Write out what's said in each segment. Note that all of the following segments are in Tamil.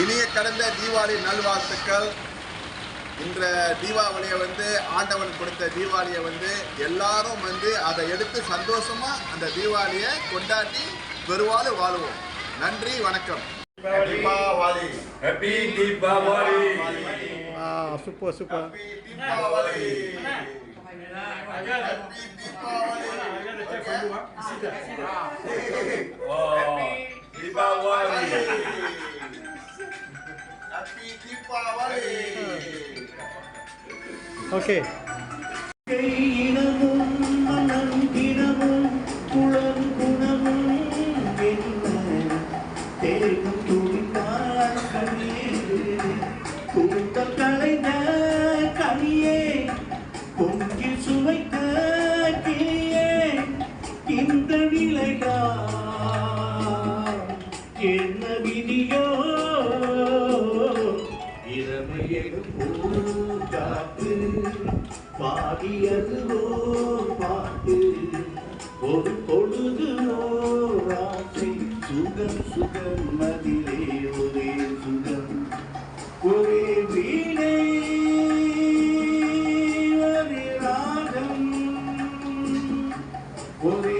இனிய கடந்த தீபாவளி நல்வாழ்த்துக்கள். இந்த தீபாவளியை வந்து ஆண்டவன் கொடுத்த தீபாவளியை வந்து எல்லாரும் வந்து அதை எடுத்து சந்தோஷமா அந்த தீபாவளியை கொண்டாடி பெருவாழ் வாழுவோம். நன்றி வணக்கம். Deepavali happy Deepavali super super Deepavali Deepavali happy happy Deepavali. Okay. பாடியதுவோ பாட்டு ஒரு பொழுது ஓர் சுகம் சுகம் மதிலே ஒரே சுகம். ஒரே வீணை ஒரே ராகம் ஒரே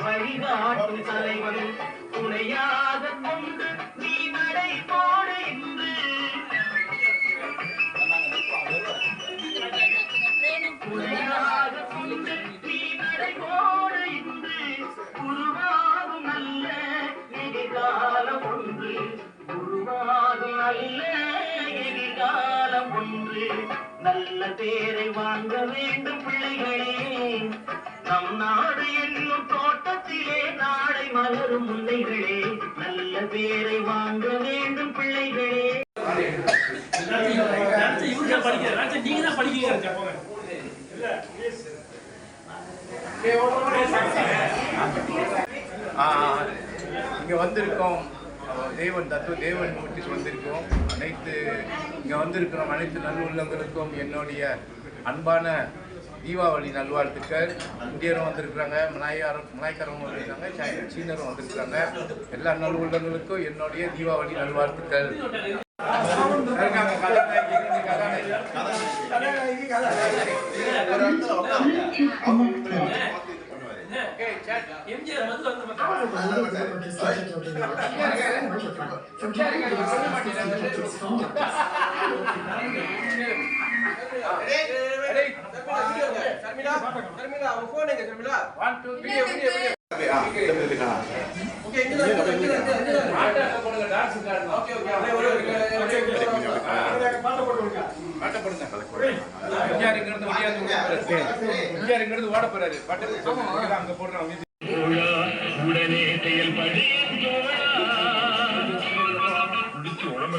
வழிகாட்டும் தலைவன் துணையா என்னும் தோட்டத்திலே நாளை மலரும் முல்லைகளே. நல்ல பேரை வாங்க வேண்டும் பிள்ளைகளே. இவங்க நீங்க தான் படிக்கிறீங்க இங்கே வந்திருக்கோம். தேவன் தத்துவ தேவன் நோட்டீஸ் வந்திருக்கோம். அனைத்து இங்கே வந்திருக்கிறோம். அனைத்து நல்லுள்ளங்களுக்கும் என்னுடைய அன்பான தீபாவளி நல்வாழ்த்துக்கள் இந்தியரும் வந்திருக்கிறாங்க மலாயாரம் மலாய்க்காரரும் வந்திருக்காங்க சீனரும் வந்திருக்காங்க எல்லா நல்லுள்ளங்களுக்கும் என்னுடைய தீபாவளி chat. எம்ஜிஆர் வந்து வந்து இங்கிருந்து ஓட போறாரு. பாட்டு அங்க போடுறோம் உடனே செயல்படி உடம்பு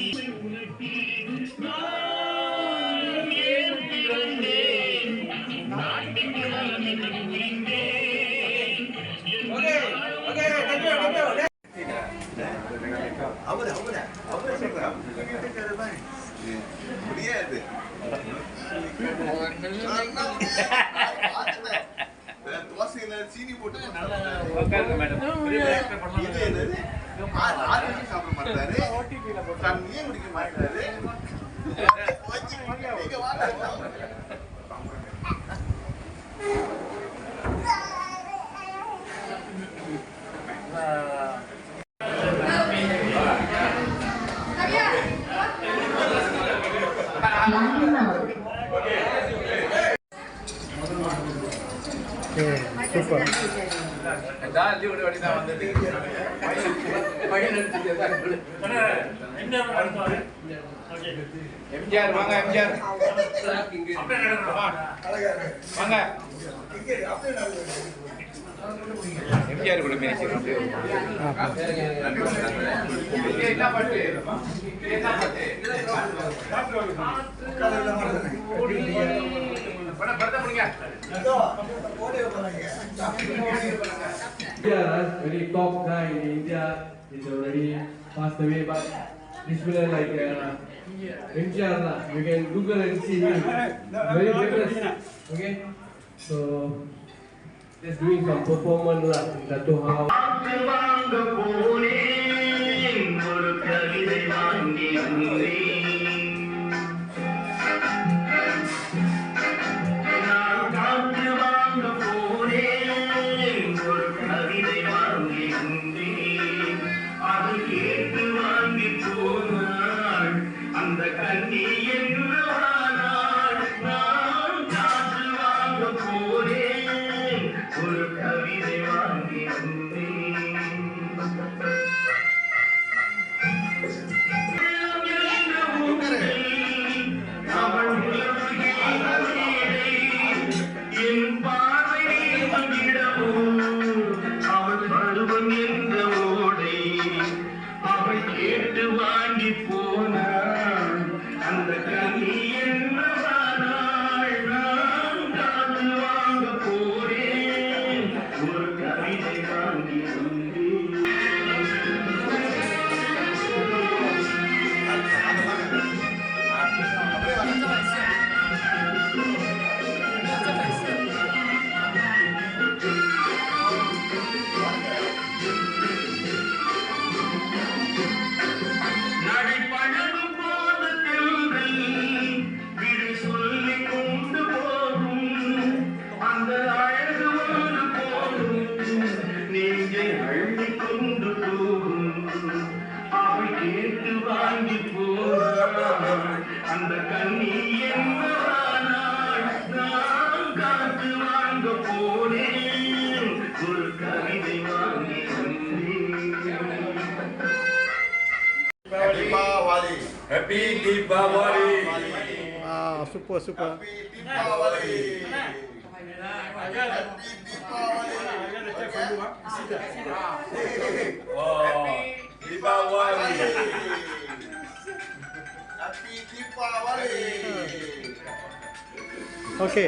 இது என்னது? ஆறு சாப்பிட மாட்டாரு. தண்ணியே குடிக்க மாட்டாரு நீங்க வாங்க. சூப்பர் தான் லீவ் விட வேண்டியதான் வந்தது. பையன் தான் கொடு. எம்ஜிஆர் வாங்க எம்ஜிஆர். வாங்க. எம்ஜிஆர் கூட பேசிடுறோம் இது என்ன பாட்டு இது என்ன பாட்டு படம் படத்தை முடிங்க top guy in India is already passed away, but this will like uh, MGR. Lah. You can Google and see him. Very famous. Okay? So, just doing some performance lah in the two house. Deepavali happy Deepavali ah super super Happy Deepavali Happy Deepavali O Deepavali Happy Deepavali okay